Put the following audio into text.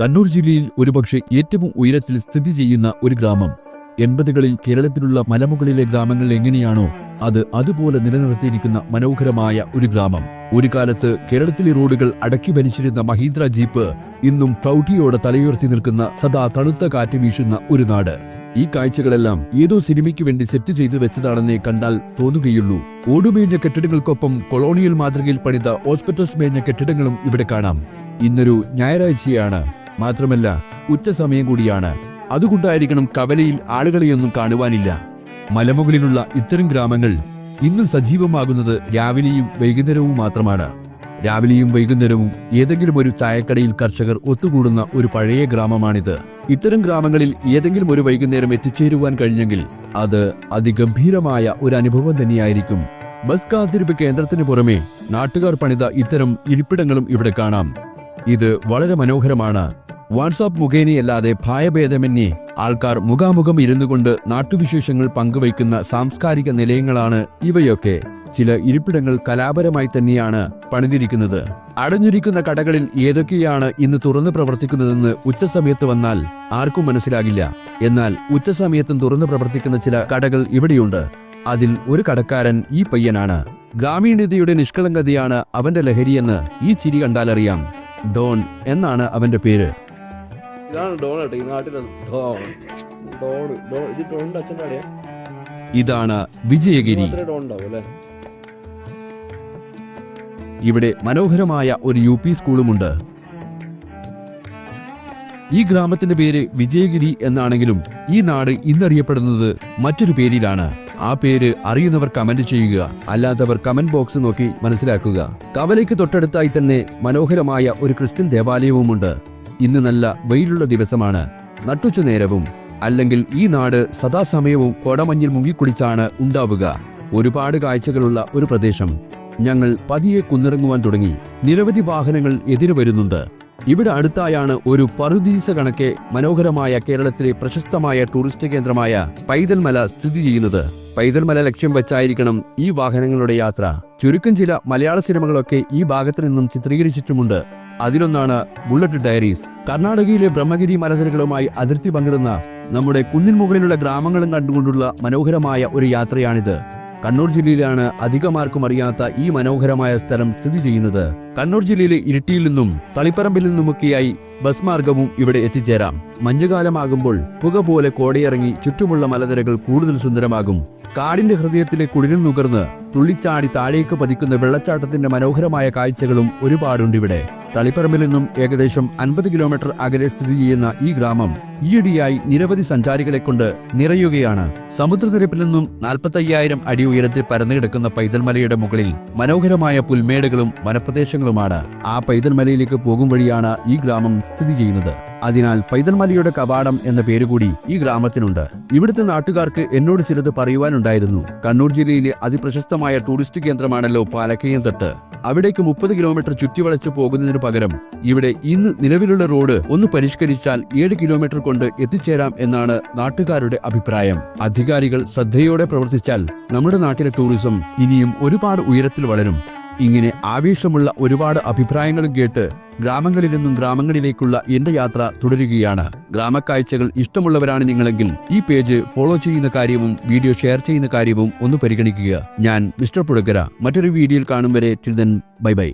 കണ്ണൂർ ജില്ലയിൽ ഒരുപക്ഷെ ഏറ്റവും ഉയരത്തിൽ സ്ഥിതി ചെയ്യുന്ന ഒരു ഗ്രാമം. എൺപതുകളിൽ കേരളത്തിലുള്ള മലമുകളിലെ ഗ്രാമങ്ങൾ എങ്ങനെയാണോ അത് അതുപോലെ നിലനിർത്തിയിരിക്കുന്ന മനോഹരമായ ഒരു ഗ്രാമം. ഒരു കാലത്ത് കേരളത്തിലെ റോഡുകൾ അടക്കി ഭരിച്ചിരുന്ന മഹീന്ദ്ര ജീപ്പ് ഇന്നും പ്രൗഢിയോടെ തലയുയർത്തി നിൽക്കുന്ന സദാ തണുത്ത കാറ്റ് വീശുന്ന ഒരു നാട്. ഈ കാഴ്ചകളെല്ലാം ഏതോ സിനിമയ്ക്ക് വേണ്ടി സെറ്റ് ചെയ്തു വെച്ചതാണെന്നേ കണ്ടാൽ തോന്നുകയുള്ളൂ. ഓടുമേഞ്ഞ കെട്ടിടങ്ങൾക്കൊപ്പം കൊളോണിയൽ മാതൃകയിൽ പണിത ഹോസ്പിറ്റൽസ് മേഞ്ഞ കെട്ടിടങ്ങളും ഇവിടെ കാണാം. ഇന്നൊരു ഞായറാഴ്ചയാണ്. മാത്രമല്ല ഉച്ച സമയം കൂടിയാണ്. അതുകൊണ്ടായിരിക്കണം കവലയിൽ ആളുകളെയൊന്നും കാണുവാനില്ല. മലമുകളിലുള്ള ഇത്തരം ഗ്രാമങ്ങൾ ഇന്നും സജീവമാകുന്നത് രാവിലെയും വൈകുന്നേരവും മാത്രമാണ്. രാവിലെയും വൈകുന്നേരവും ഏതെങ്കിലും ഒരു ചായക്കടയിൽ കർഷകർ ഒത്തുകൂടുന്ന ഒരു പഴയ ഗ്രാമമാണിത്. ഇത്തരം ഗ്രാമങ്ങളിൽ ഏതെങ്കിലും ഒരു വൈകുന്നേരം എത്തിച്ചേരുവാൻ കഴിഞ്ഞെങ്കിൽ അത് അതിഗംഭീരമായ ഒരു അനുഭവം തന്നെയായിരിക്കും. ബസ് കാത്തിരിപ്പ് കേന്ദ്രത്തിന് പുറമെ നാട്ടുകാർ പണിത ഇത്തരം ഇരിപ്പിടങ്ങളും ഇവിടെ കാണാം. ഇത് വളരെ മനോഹരമാണ്. വാട്സാപ്പ് മുഖേനയല്ലാതെ ഭയഭേദമന്യേ ആൾക്കാർ മുഖാമുഖം ഇരുന്നു കൊണ്ട് നാട്ടുവിശേഷങ്ങൾ പങ്കുവയ്ക്കുന്ന സാംസ്കാരിക നിലയങ്ങളാണ് ഇവയൊക്കെ. ചില ഇരിപ്പിടങ്ങൾ കലാപരമായി തന്നെയാണ് പണിതിരിക്കുന്നത്. അടഞ്ഞിരിക്കുന്ന കടകളിൽ ഏതൊക്കെയാണ് ഇന്ന് തുറന്നു പ്രവർത്തിക്കുന്നതെന്ന് ഉച്ചസമയത്ത് വന്നാൽ ആർക്കും മനസ്സിലാകില്ല. എന്നാൽ ഉച്ചസമയത്തും തുറന്നു പ്രവർത്തിക്കുന്ന ചില കടകൾ ഇവിടെയുണ്ട്. അതിൽ ഒരു കടക്കാരൻ ഈ പയ്യനാണ്. ഗ്രാമീണതയുടെ നിഷ്കളങ്കതയാണ് അവന്റെ ലഹരിയെന്ന് ഈ ചിരി കണ്ടാലറിയാം. ഡോൺ എന്നാണ് അവന്റെ പേര്. ഇതാണ് ഡോൺ കേട്ടോ ഈ നാട്ടിലെ ഡോൺ ഡോൺ ഡോൺ ഇത് ഡോണിന്റെ അച്ഛന്റെ അടയാ ഇതാണ് വിജയഗിരി. മാത്രമേ ഡോൺ ഉണ്ടാവും അല്ലേ? ഇവിടെ മനോഹരമായ ഒരു യു പി സ്കൂളുമുണ്ട്. ഈ ഗ്രാമത്തിന്റെ പേര് വിജയഗിരി എന്നാണെങ്കിലും ഈ നാട് ഇന്നറിയപ്പെടുന്നത് മറ്റൊരു പേരിലാണ്. ആ പേര് അറിയുന്നവർ കമന്റ് ചെയ്യുക അല്ലാത്തവർ കമന്റ് ബോക്സ് നോക്കി മനസ്സിലാക്കുക. കവലയ്ക്ക് തൊട്ടടുത്തായി തന്നെ മനോഹരമായ ഒരു ക്രിസ്ത്യൻ ദേവാലയവുമുണ്ട്. ഇന്ന് നല്ല വെയിലുള്ള ദിവസമാണ്. നട്ടുച്ച നേരവും അല്ലെങ്കിൽ ഈ നാട് സദാസമയവും കോടമഞ്ഞിൽ മുങ്ങിക്കുളിച്ചാണ് ഉണ്ടാവുക. ഒരുപാട് കാഴ്ചകളുള്ള ഒരു പ്രദേശം. ഞങ്ങൾ പതിയെ കുന്നിറങ്ങുവാൻ തുടങ്ങി. നിരവധി വാഹനങ്ങൾ എതിരു വരുന്നുണ്ട്. ഇവിടെ അടുത്തായാണ് ഒരു പറുദീസ കണക്കെ മനോഹരമായ കേരളത്തിലെ പ്രശസ്തമായ ടൂറിസ്റ്റ് കേന്ദ്രമായ പൈതൽമല സ്ഥിതി ചെയ്യുന്നത്. പൈതൽമല ലക്ഷ്യം വെച്ചായിരിക്കണം ഈ വാഹനങ്ങളുടെ യാത്ര. ചുരുക്കം ചില മലയാള സിനിമകളൊക്കെ ഈ ഭാഗത്തു നിന്നും ചിത്രീകരിച്ചിട്ടുമുണ്ട്. അതിലൊന്നാണ് ബുള്ളറ്റ് ഡയറീസ് കർണാടകയിലെ ബ്രഹ്മഗിരി മലനിരകളുമായി അതിർത്തി പങ്കിടുന്ന നമ്മുടെ കുന്നിൻ മുകളിലുള്ള ഗ്രാമങ്ങളും കണ്ടുകൊണ്ടുള്ള മനോഹരമായ ഒരു യാത്രയാണിത്. കണ്ണൂർ ജില്ലയിലാണ് അധികമാർക്കും അറിയാത്ത ഈ മനോഹരമായ സ്ഥലം സ്ഥിതി ചെയ്യുന്നത്. കണ്ണൂർ ജില്ലയിലെ ഇരിട്ടിയിൽ നിന്നും തളിപ്പറമ്പിൽ നിന്നുമൊക്കെയായി ബസ് മാർഗവും ഇവിടെ എത്തിച്ചേരാം. മഞ്ഞുകാലമാകുമ്പോൾ പുക പോലെ കോടയിറങ്ങി ചുറ്റുമുള്ള മലനിരകൾ കൂടുതൽ സുന്ദരമാകും. കാടിന്റെ ഹൃദയത്തിലെ കുടിലിൽ നുകർന്ന് തുള്ളിച്ചാടി താഴേക്ക് പതിക്കുന്ന വെള്ളച്ചാട്ടത്തിന്റെ മനോഹരമായ കാഴ്ചകളും ഒരുപാടുണ്ട് ഇവിടെ തളിപ്പറമ്പിൽ നിന്നും ഏകദേശം അൻപത് കിലോമീറ്റർ അകലെ സ്ഥിതി ചെയ്യുന്ന ഈ ഗ്രാമം ഈയിടെയായി നിരവധി സഞ്ചാരികളെ കൊണ്ട് നിറയുകയാണ്. സമുദ്രനിരപ്പിൽ നിന്നും നാൽപ്പത്തയ്യായിരം അടി ഉയരത്തിൽ പരന്നുകിടക്കുന്ന പൈതൽമലയുടെ മുകളിൽ മനോഹരമായ പുൽമേടുകളും വനപ്രദേശങ്ങളുമാണ്. ആ പൈതൽമലയിലേക്ക് പോകും വഴിയാണ് ഈ ഗ്രാമം സ്ഥിതി ചെയ്യുന്നത്. അതിനാൽ പൈതൽമലയുടെ കവാടം എന്ന പേരുകൂടി ഈ ഗ്രാമത്തിനുണ്ട്. ഇവിടുത്തെ നാട്ടുകാർക്ക് എന്നോട് ചിലത് പറയുവാനുണ്ടായിരുന്നു. കണ്ണൂർ ജില്ലയിലെ അതിപ്രശസ്തമായ ടൂറിസ്റ്റ് കേന്ദ്രമാണല്ലോ പാലക്കയം തട്ട്. അവിടേക്ക് മുപ്പത് കിലോമീറ്റർ ചുറ്റിവളച്ച് പോകുന്നതിനു പകരം ഇവിടെ ഇന്ന് നിലവിലുള്ള റോഡ് ഒന്ന് പരിഷ്കരിച്ചാൽ ഏഴ് കിലോമീറ്റർ കൊണ്ട് എത്തിച്ചേരാം എന്നാണ് നാട്ടുകാരുടെ അഭിപ്രായം. അധികാരികൾ ശ്രദ്ധയോടെ പ്രവർത്തിച്ചാൽ നമ്മുടെ നാട്ടിലെ ടൂറിസം ഇനിയും ഒരുപാട് ഉയരത്തിൽ വളരും. ഇങ്ങനെ ആവേശമുള്ള ഒരുപാട് അഭിപ്രായങ്ങളും കേട്ട് ഗ്രാമങ്ങളിൽ നിന്നും ഗ്രാമങ്ങളിലേക്കുള്ള എന്റെ യാത്ര തുടരുകയാണ്. ഗ്രാമക്കാഴ്ചകൾ ഇഷ്ടമുള്ളവരാണ് നിങ്ങളെങ്കിൽ ഈ പേജ് ഫോളോ ചെയ്യുന്ന കാര്യവും വീഡിയോ ഷെയർ ചെയ്യുന്ന കാര്യവും ഒന്ന് പരിഗണിക്കുക. ഞാൻ മിസ്റ്റർ പുഴക്കര മറ്റൊരു വീഡിയോയിൽ കാണും വരെ. Till bye bye